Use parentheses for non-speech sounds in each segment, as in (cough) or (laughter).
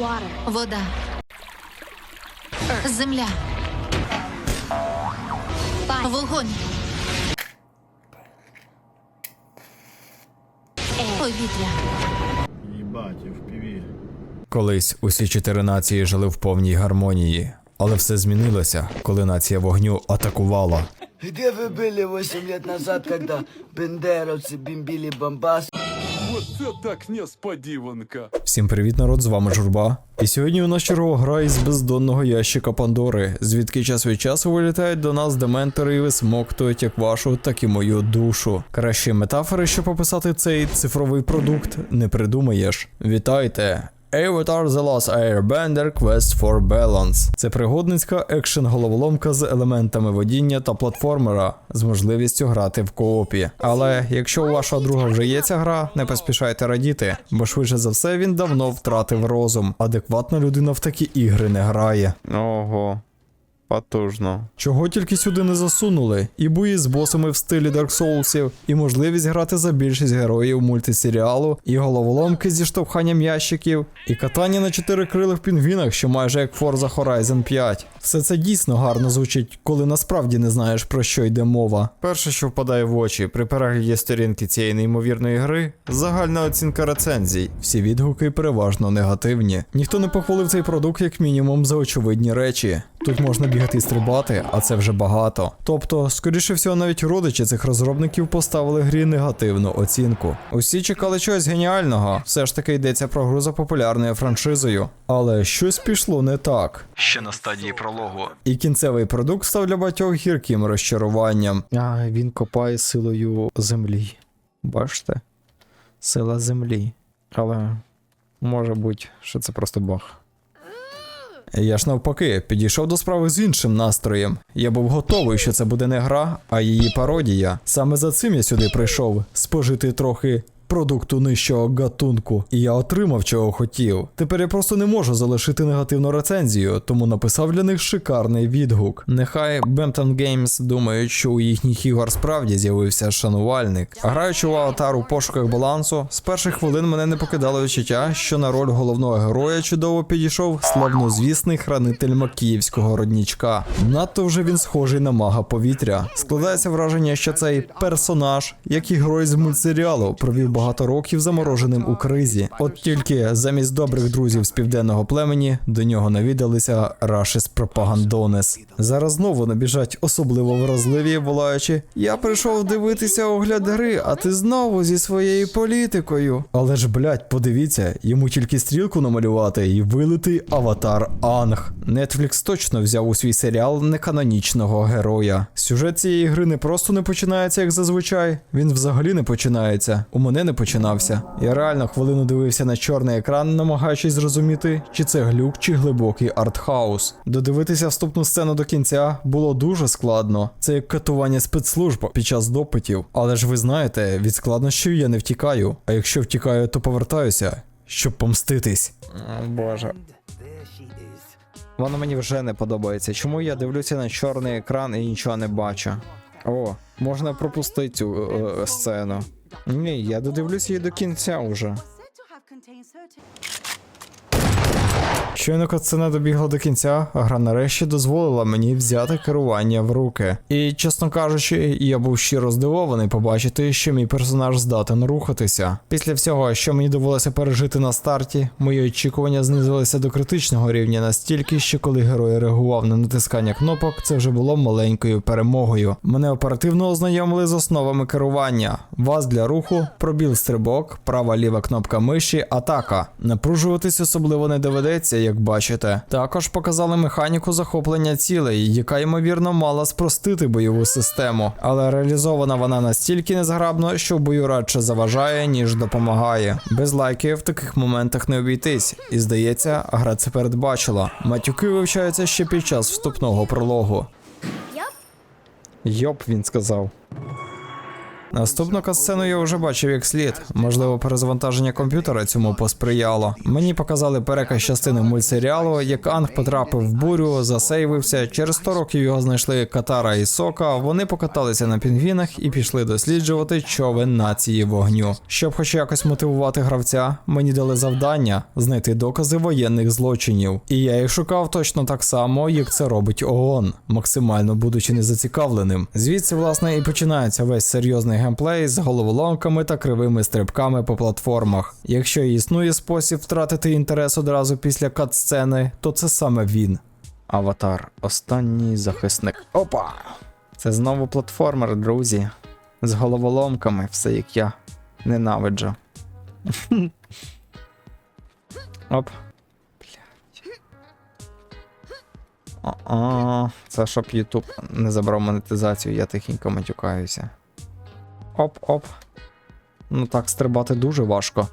Water. Вода. Земля. Fire. Вогонь. Повітря. Їбать, FPV. Колись усі чотири нації жили в повній гармонії, але все змінилося, коли нація вогню атакувала. Где вы были 8 лет назад, когда бендеровцы бомбили Бомбас? Це так несподіванка. Всім привіт, народ! З вами Журба. І сьогодні у нас чергова гра із бездонного ящика Пандори, звідки час від часу вилітають до нас дементори і висмоктують як вашу, так і мою душу. Кращі метафори, щоб описати цей цифровий продукт, не придумаєш. Вітайте! Avatar The Last Airbender Quest for Balance. Це пригодницька екшен головоломка з елементами водіння та платформера з можливістю грати в коопі. Але якщо у вашого друга вже є ця гра, не поспішайте радіти, бо швидше за все він давно втратив розум. Адекватна людина в такі ігри не грає. Ого. Потужно. Чого тільки сюди не засунули? І бої з босами в стилі Dark Soulsів, і можливість грати за більшість героїв мультисеріалу, і головоломки зі штовханням ящиків, і катання на чотирикрилих пінгвінах, що майже як Forza Horizon 5. Все це дійсно гарно звучить, коли насправді не знаєш про що йде мова. Перше, що впадає в очі при перегляді сторінки цієї неймовірної гри, загальна оцінка рецензій. Всі відгуки переважно негативні. Ніхто не похвалив цей продукт як мінімум за очевидні речі. Тут можна бігати і стрибати, а це вже багато. Тобто, скоріше всього, навіть родичі цих розробників поставили грі негативну оцінку. Усі чекали чогось геніального. Все ж таки йдеться про гру за популярною франшизою. Але щось пішло не так. Ще на стадії прологу. І кінцевий продукт став для багатьох гірким розчаруванням. А він копає силою землі. Бачите? Сила землі. Але може бути, що це просто баг. Я ж навпаки, підійшов до справи з іншим настроєм. Я був готовий, що це буде не гра, а її пародія. Саме за цим я сюди прийшов спожити трохи. Продукту нижчого гатунку, і я отримав, чого хотів. Тепер я просто не можу залишити негативну рецензію, тому написав для них шикарний відгук. Нехай Bempton Games думають, що у їхніх ігор справді з'явився шанувальник. Граючи в аватар у пошуках балансу, з перших хвилин мене не покидало відчуття, що на роль головного героя чудово підійшов славнозвісний хранитель макіївського роднічка. Надто вже він схожий на мага повітря. Складається враження, що цей персонаж, як і герой з мультсеріалу, провів багато років замороженим у кризі. От тільки замість добрих друзів з південного племені до нього навідалися Рашис Пропагандонес. Зараз знову набіжать особливо вразливі, волаючи: Я прийшов дивитися огляд гри, а ти знову зі своєю політикою. Але ж, блять, подивіться, йому тільки стрілку намалювати і вилитий аватар Анг. Netflix точно взяв у свій серіал неканонічного героя. Сюжет цієї гри не просто не починається, як зазвичай. Він взагалі не починається. У мене не починався. Я реально хвилину дивився на чорний екран, намагаючись зрозуміти, чи це глюк, чи глибокий артхаус. Додивитися вступну сцену до кінця було дуже складно. Це як катування спецслужб під час допитів. Але ж ви знаєте, від складнощів я не втікаю. А якщо втікаю, то повертаюся, щоб помститись. Боже. Воно мені вже не подобається. Чому я дивлюся на чорний екран і нічого не бачу? О, можна пропустити цю е, сцену. Ні, я додивлюсь її до кінця уже. Щойно катсцена добігла до кінця, гра нарешті дозволила мені взяти керування в руки. І, чесно кажучи, я був щиро здивований побачити, що мій персонаж здатен рухатися. Після всього, що мені довелося пережити на старті, мої очікування знизилися до критичного рівня настільки, що коли герой реагував на натискання кнопок, це вже було маленькою перемогою. Мене оперативно ознайомили з основами керування. Вас для руху, пробіл стрибок, права ліва кнопка миші, атака. Напружуватись особливо не доведеться, як бачите. Також показали механіку захоплення цілей, яка ймовірно мала спростити бойову систему, але реалізована вона настільки незграбно, що в бою радше заважає, ніж допомагає. Без лайків в таких моментах не обійтись, і здається, гра це передбачила. Матюки вивчаються ще під час вступного прологу. Йоп, він сказав. Наступну катсцену я вже бачив як слід. Можливо, перезавантаження комп'ютера цьому посприяло. Мені показали переказ частини мультсеріалу, як Анг потрапив в бурю, засейвився. Через 100 років його знайшли Катара і Сока. Вони покаталися на пінгвінах і пішли досліджувати човен нації вогню. Щоб хоч якось мотивувати гравця, мені дали завдання знайти докази воєнних злочинів. І я їх шукав точно так само, як це робить ООН, максимально будучи незацікавленим. Звідси, власне, і починається весь серйозний геймплей з головоломками та кривими стрибками по платформах. Якщо існує спосіб втратити інтерес одразу після кат-сцени, то це саме він. Аватар, останній захисник. Опа! Це знову платформер, друзі. З головоломками, все як я ненавиджу. (laughs) Оп. Блять. А, це щоб Ютуб не забрав монетизацію, я тихенько матюкаюся. Оп-оп. Ну так стрибати дуже важко.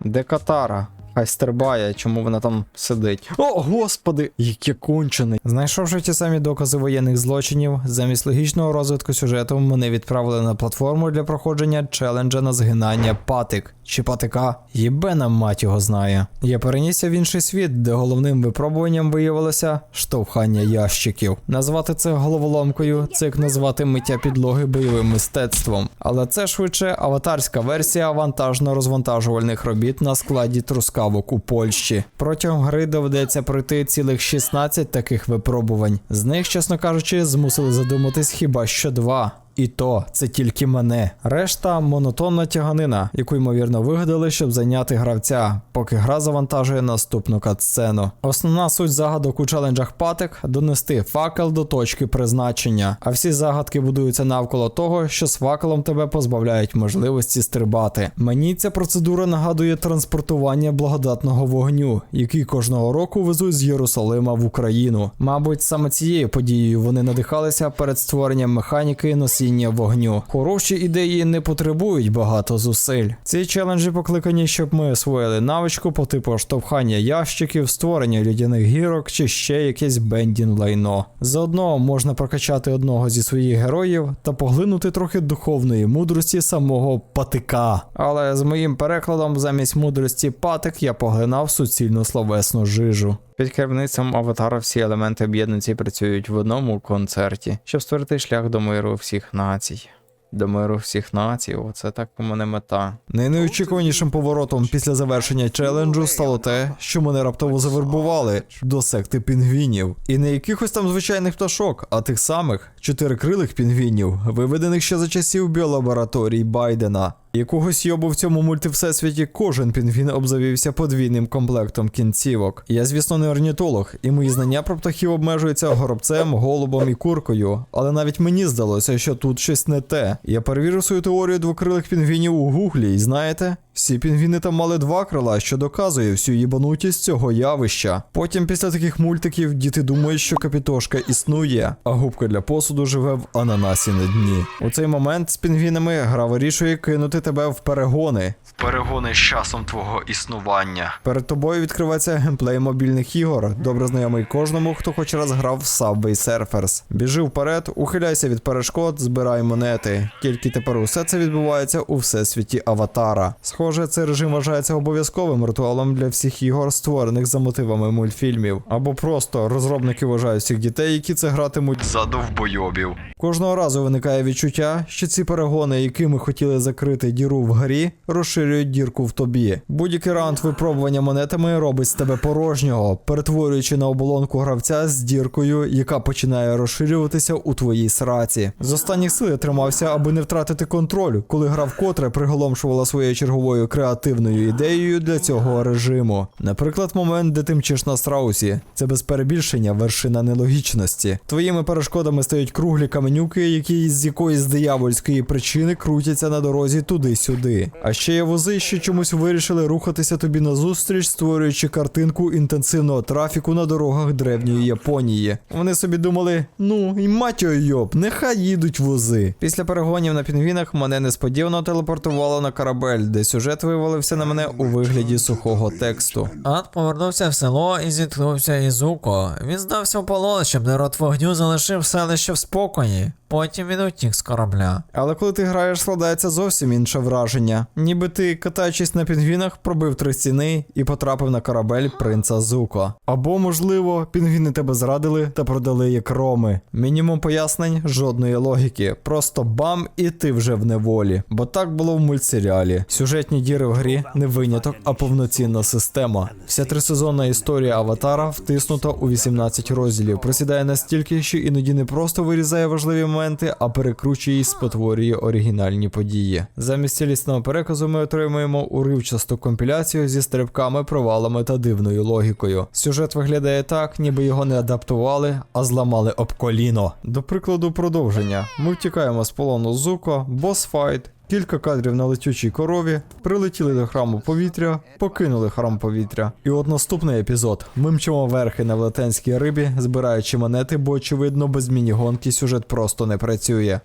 Де Катара? Хай стрибає, чому вона там сидить. О, господи, яке кончений. Знайшовши ті самі докази воєнних злочинів, замість логічного розвитку сюжету мене відправили на платформу для проходження челенджа на згинання патик. Чи патика? Єбена мать його знає. Я перенісся в інший світ, де головним випробуванням виявилося штовхання ящиків. Назвати це головоломкою це як назвати миття підлоги бойовим мистецтвом. Але це швидше аватарська версія вантажно-розвантажувальних робіт на складі трускавок у Польщі. Протягом гри доведеться пройти цілих 16 таких випробувань. З них, чесно кажучи, змусили задуматись хіба що два. І то це тільки мене. Решта монотонна тяганина, яку ймовірно вигадали, щоб зайняти гравця, поки гра завантажує наступну катсцену. Основна суть загадок у челенджах патик донести факел до точки призначення. А всі загадки будуються навколо того, що з факелом тебе позбавляють можливості стрибати. Мені ця процедура нагадує транспортування благодатного вогню, який кожного року везуть з Єрусалима в Україну. Мабуть, саме цією подією вони надихалися перед створенням механіки носіння вогню. Хороші ідеї не потребують багато зусиль. Ці челенджі покликані, щоб ми освоїли навичку по типу штовхання ящиків, створення людяних гірок чи ще якесь бендін лайно. Заодно можна прокачати одного зі своїх героїв та поглинути трохи духовної мудрості самого патика. Але з моїм перекладом замість мудрості патик я поглинав суцільну словесну жижу. Під керівництвом аватара всі елементи об'єднанці працюють в одному концерті, щоб створити шлях до миру всіх націй. До миру всіх націй, оце так у мене мета. Найнеочікуванішим поворотом після завершення челенджу стало те, що мене раптово завербували до секти пінгвінів. І не якихось там звичайних пташок, а тих самих чотирикрилих пінгвінів, виведених ще за часів біолабораторій Байдена. Якогось йобу в цьому мультивсесвіті кожен пінгвін обзавівся подвійним комплектом кінцівок. Я, звісно, не орнітолог, і мої знання про птахів обмежуються горобцем, голубом і куркою. Але навіть мені здалося, що тут щось не те. Я перевірив свою теорію двокрилих пінгвінів у гуглі, і знаєте, всі пінгвіни там мали два крила, що доказує всю їбанутість цього явища. Потім, після таких мультиків, діти думають, що капітошка існує, а губка для посуду живе в ананасі на дні. У цей момент з пінгвінами гра вирішує кинути тебе в перегони. Перегони з часом твого існування. Перед тобою відкривається геймплей мобільних ігор, добре знайомий кожному, хто хоч раз грав в Subway Surfers. Біжи вперед, ухиляйся від перешкод, збирай монети. Тільки тепер усе це відбувається у всесвіті аватара. Схоже, цей режим вважається обов'язковим ритуалом для всіх ігор, створених за мотивами мультфільмів. Або просто розробники вважають всіх дітей, які це гратимуть за довбойобів. Кожного разу виникає відчуття, що ці перегони, якими хотіли закрити діру в грі, розширюють дірку в тобі. Будь-який раунд випробування монетами робить з тебе порожнього, перетворюючи на оболонку гравця з діркою, яка починає розширюватися у твоїй сраці. З останніх сил я тримався, аби не втратити контроль, коли гра вкотре приголомшувала своєю черговою креативною ідеєю для цього режиму. Наприклад, момент, де ти мчиш на страусі. Це без перебільшення вершина нелогічності. Твоїми перешкодами стають круглі каменюки, які з якоїсь диявольської причини крутяться на дорозі туди-сюди. А ще є вози, що чомусь вирішили рухатися тобі назустріч, створюючи картинку інтенсивного трафіку на дорогах древньої Японії. Вони собі думали: ну і мать йоб, нехай їдуть вози. Після перегонів на пінгвінах мене несподівано телепортувало на корабель, де сюжет вивалився на мене у вигляді сухого тексту. Ан повернувся в село і зіткнувся із Уко. Він здався в полон, щоб народ вогню залишив селище в спокої. Потім він утік з корабля. Але коли ти граєш, складається зовсім інше враження. Ніби ти, катаючись на пінгвінах, пробив три стіни і потрапив на корабель принца Зуко. Або, можливо, пінгвіни тебе зрадили та продали як роми. Мінімум пояснень, жодної логіки. Просто бам, і ти вже в неволі. Бо так було в мультсеріалі. Сюжетні діри в грі не виняток, а повноцінна система. Вся трисезонна історія аватара втиснута у 18 розділів. Просідає настільки, що іноді не просто вирізає важливі моменти, а перекручує і спотворює оригінальні події. Замість цілісного переказу ми отримуємо уривчасту компіляцію зі стрибками, провалами та дивною логікою. Сюжет виглядає так, ніби його не адаптували, а зламали об коліно. До прикладу, продовження. Ми втікаємо з полону Зуко, босфайт. Кілька кадрів на летючій корові, прилетіли до храму повітря, покинули храм повітря. І от наступний епізод. Ми мчимо верхи на велетенській рибі, збираючи монети, бо очевидно без міні-гонки сюжет просто не працює.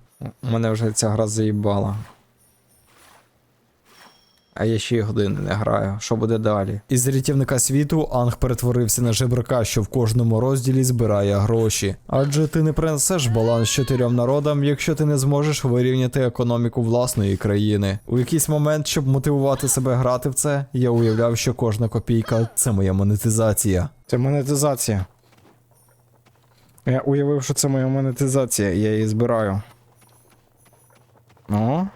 Мене вже ця гра заїбала. А я ще й години не граю. Що буде далі? Із рятівника світу Анг перетворився на жебрака, що в кожному розділі збирає гроші. Адже ти не принесеш баланс чотирьом народам, якщо ти не зможеш вирівняти економіку власної країни. У якийсь момент, щоб мотивувати себе грати в це, я уявляв, що кожна копійка це моя монетизація. Це монетизація. Я уявив, що це моя монетизація, я її збираю. О,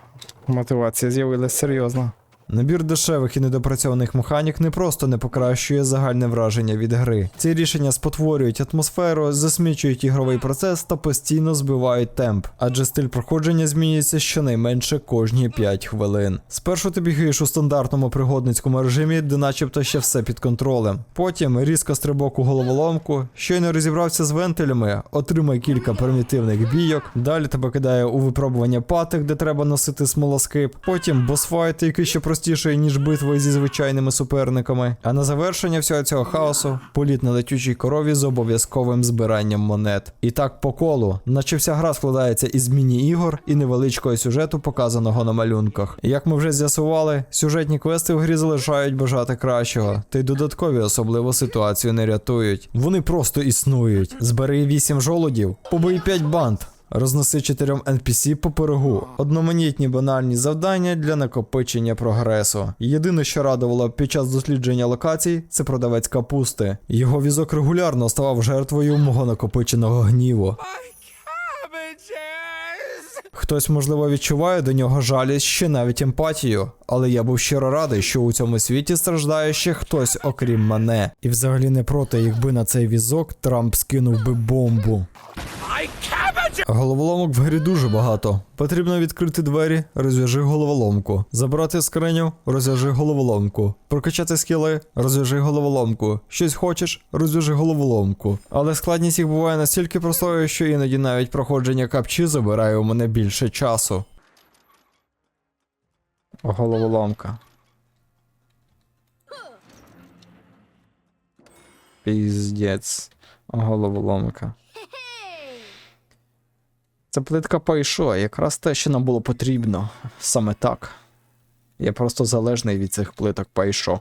мотивація з'явилась серйозно. Набір дешевих і недопрацьованих механік не просто не покращує загальне враження від гри. Ці рішення спотворюють атмосферу, засмічують ігровий процес та постійно збивають темп, адже стиль проходження змінюється щонайменше кожні 5 хвилин. Спершу ти бігаєш у стандартному пригодницькому режимі, де начебто ще все під контролем. Потім різко стрибок у головоломку, щойно розібрався з вентилями, отримай кілька примітивних бійок. Далі тебе кидає у випробування патик, де треба носити смолоскип. Потім босфайт, який ще простіший, ніж битви зі звичайними суперниками. А на завершення всього цього хаосу політ на летючій корові з обов'язковим збиранням монет. І так по колу, наче вся гра складається із міні-ігор і невеличкого сюжету, показаного на малюнках. Як ми вже з'ясували, сюжетні квести в грі залишають бажати кращого, та й додаткові особливо ситуацію не рятують. Вони просто існують. Збери 8 жолудів, побий 5 банд. Розноси чотирьом NPC по пирогу. Одноманітні банальні завдання для накопичення прогресу. Єдине, що радувало під час дослідження локацій, це продавець капусти. Його візок регулярно ставав жертвою мого накопиченого гніву. Хтось, можливо, відчуває до нього жалість ще навіть емпатію, але я був щиро радий, що у цьому світі страждає ще хтось, окрім мене. І взагалі не проти, якби на цей візок Трамп скинув би бомбу. Головоломок в грі дуже багато. Потрібно відкрити двері, розв'яжи головоломку. Забрати скриню, розв'яжи головоломку. Прокачати скіли, розв'яжи головоломку. Щось хочеш, розв'яжи головоломку. Але складність їх буває настільки простою, що іноді навіть проходження капчі забирає у мене більше часу. Головоломка. Піздець. Головоломка. Це плитка пайшо, якраз те, що нам було потрібно. Саме так. Я просто залежний від цих плиток пайшо.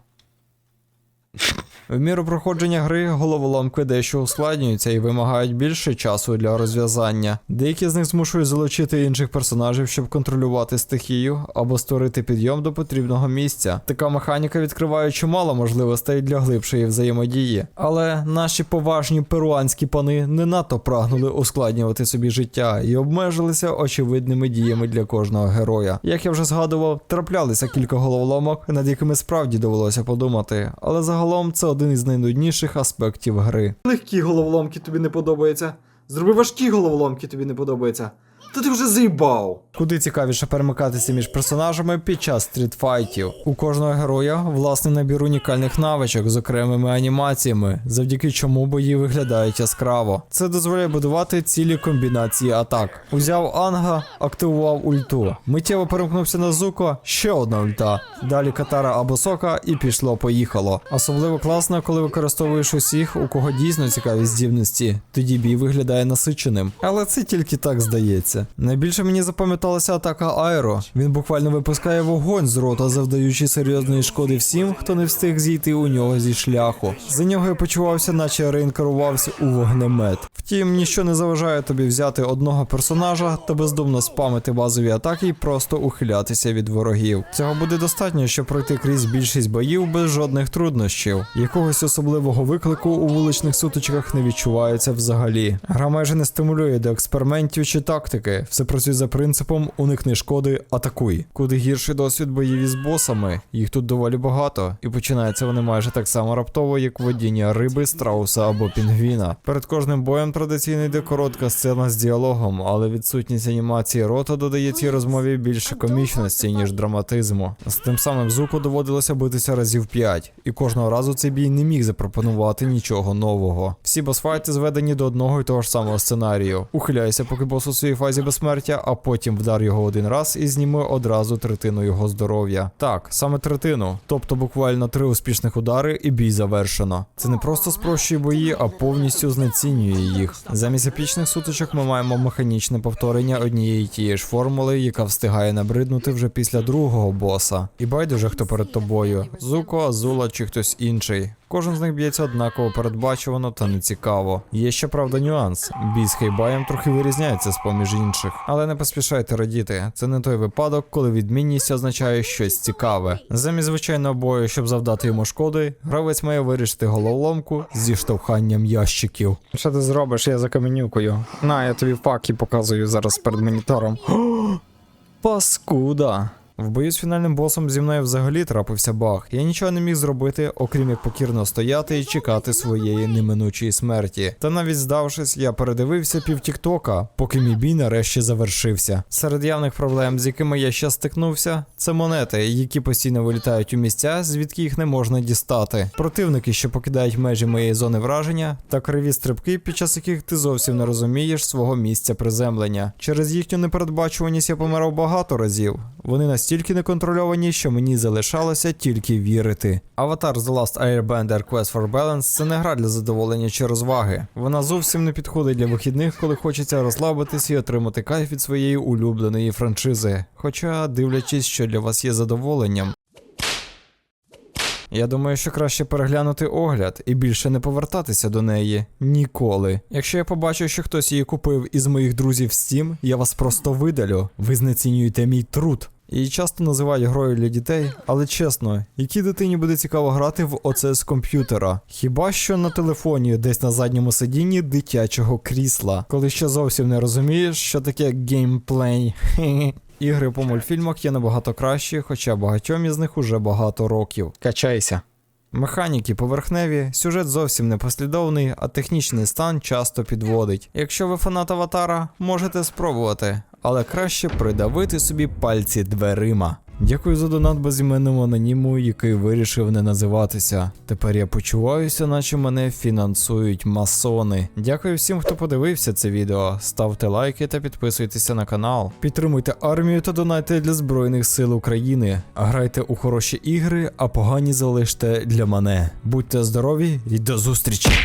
В міру проходження гри головоломки дещо ускладнюються і вимагають більше часу для розв'язання. Деякі з них змушують залучити інших персонажів, щоб контролювати стихію або створити підйом до потрібного місця. Така механіка відкриває чимало можливостей для глибшої взаємодії. Але наші поважні перуанські пани не надто прагнули ускладнювати собі життя і обмежилися очевидними діями для кожного героя. Як я вже згадував, траплялися кілька головоломок, над якими справді довелося подумати, але загалом це один із найнудніших аспектів гри. Легкі головоломки тобі не подобаються. Зроби важкі головоломки тобі не подобаються. Та ти вже заїбав. Куди цікавіше перемикатися між персонажами під час стрітфайтів. У кожного героя власний набір унікальних навичок з окремими анімаціями, завдяки чому бої виглядають яскраво. Це дозволяє будувати цілі комбінації атак. Узяв Анга, активував ульту. Миттєво перемкнувся на Зуко, ще одна ульта. Далі Катара або Сока, і пішло-поїхало. Особливо класно, коли використовуєш усіх, у кого дійсно цікаві здібності. Тоді бій виглядає насиченим. Але це тільки так здається. Найбільше мені запам'яталася атака Айро. Він буквально випускає вогонь з рота, завдаючи серйозної шкоди всім, хто не встиг зійти у нього зі шляху. За нього я почувався, наче реінкарувався у вогнемет. Втім, ніщо не заважає тобі взяти одного персонажа та бездумно спамити базові атаки і просто ухилятися від ворогів. Цього буде достатньо, щоб пройти крізь більшість боїв без жодних труднощів. Якогось особливого виклику у вуличних сутичках не відчувається взагалі. Гра майже не стимулює до експериментів чи тактики. Все працює за принципом уникни шкоди, атакуй. Куди гірший досвід боїв із босами. Їх тут доволі багато, і починаються вони майже так само раптово, як водіння риби, страуса або пінгвіна. Перед кожним боєм традиційно йде коротка сцена з діалогом, але відсутність анімації рота додає цій розмові більше комічності, ніж драматизму. З тим самим звуку доводилося битися разів 5, і кожного разу цей бій не міг запропонувати нічого нового. Всі босфайти зведені до одного і того ж самого сценарію. Ухиляйся, поки бос у своїй фазі безсмертя, а потім вдар його один раз і зніми одразу третину його здоров'я. Так, саме третину, тобто буквально три успішних удари і бій завершено. Це не просто спрощує бої, а повністю знецінює їх. Замість епічних сутичок ми маємо механічне повторення однієї тієї ж формули, яка встигає набриднути вже після другого боса. І байдуже хто перед тобою: Зуко, Азула чи хтось інший. Кожен з них б'ється однаково передбачувано та нецікаво. Є ще правда нюанс. Бій з хейбаєм трохи вирізняється з поміж інших. Але не поспішайте радіти. Це не той випадок, коли відмінність означає щось цікаве. Замість звичайного бою, щоб завдати йому шкоди, гравець має вирішити головоломку зі штовханням ящиків. Що ти зробиш? Я за каменюкою. На, я тобі факи показую зараз перед монітором. (gasps) Паскуда. В бою з фінальним босом зі мною взагалі трапився баг. Я нічого не міг зробити, окрім як покірно стояти і чекати своєї неминучої смерті. Та навіть здавшись, я передивився пів Тіктока, поки мій бій нарешті завершився. Серед явних проблем, з якими я ще стикнувся, це монети, які постійно вилітають у місця, звідки їх не можна дістати. Противники, що покидають межі моєї зони враження, та криві стрибки, під час яких ти зовсім не розумієш свого місця приземлення. Через їхню непередбачуваність я помирав багато разів. Вони настільки неконтрольовані, що мені залишалося тільки вірити. Аватар The Last Airbender Quest for Balance це не гра для задоволення чи розваги. Вона зовсім не підходить для вихідних, коли хочеться розслабитись і отримати кайф від своєї улюбленої франшизи. Хоча, дивлячись, що для вас є задоволенням. Я думаю, що краще переглянути огляд і більше не повертатися до неї ніколи. Якщо я побачу, що хтось її купив із моїх друзів Steam, я вас просто видалю. Ви знецінюєте мій труд. Її часто називають грою для дітей, але чесно, якій дитині буде цікаво грати в оце з комп'ютера? Хіба що на телефоні, десь на задньому сидінні дитячого крісла, коли ще зовсім не розумієш, що таке геймплей. (laughs) Ігри по мультфільмах є набагато кращі, хоча багатьом із них уже багато років. Качайся. Механіки поверхневі, сюжет зовсім непослідовний, а технічний стан часто підводить. Якщо ви фанат аватара, можете спробувати, але краще придавити собі пальці дверима. Дякую за донат безіменному аноніму, який вирішив не називатися. Тепер я почуваюся, наче мене фінансують масони. Дякую всім, хто подивився це відео. Ставте лайки та підписуйтеся на канал. Підтримуйте армію та донайте для Збройних сил України. Грайте у хороші ігри, а погані залиште для мене. Будьте здорові і до зустрічі!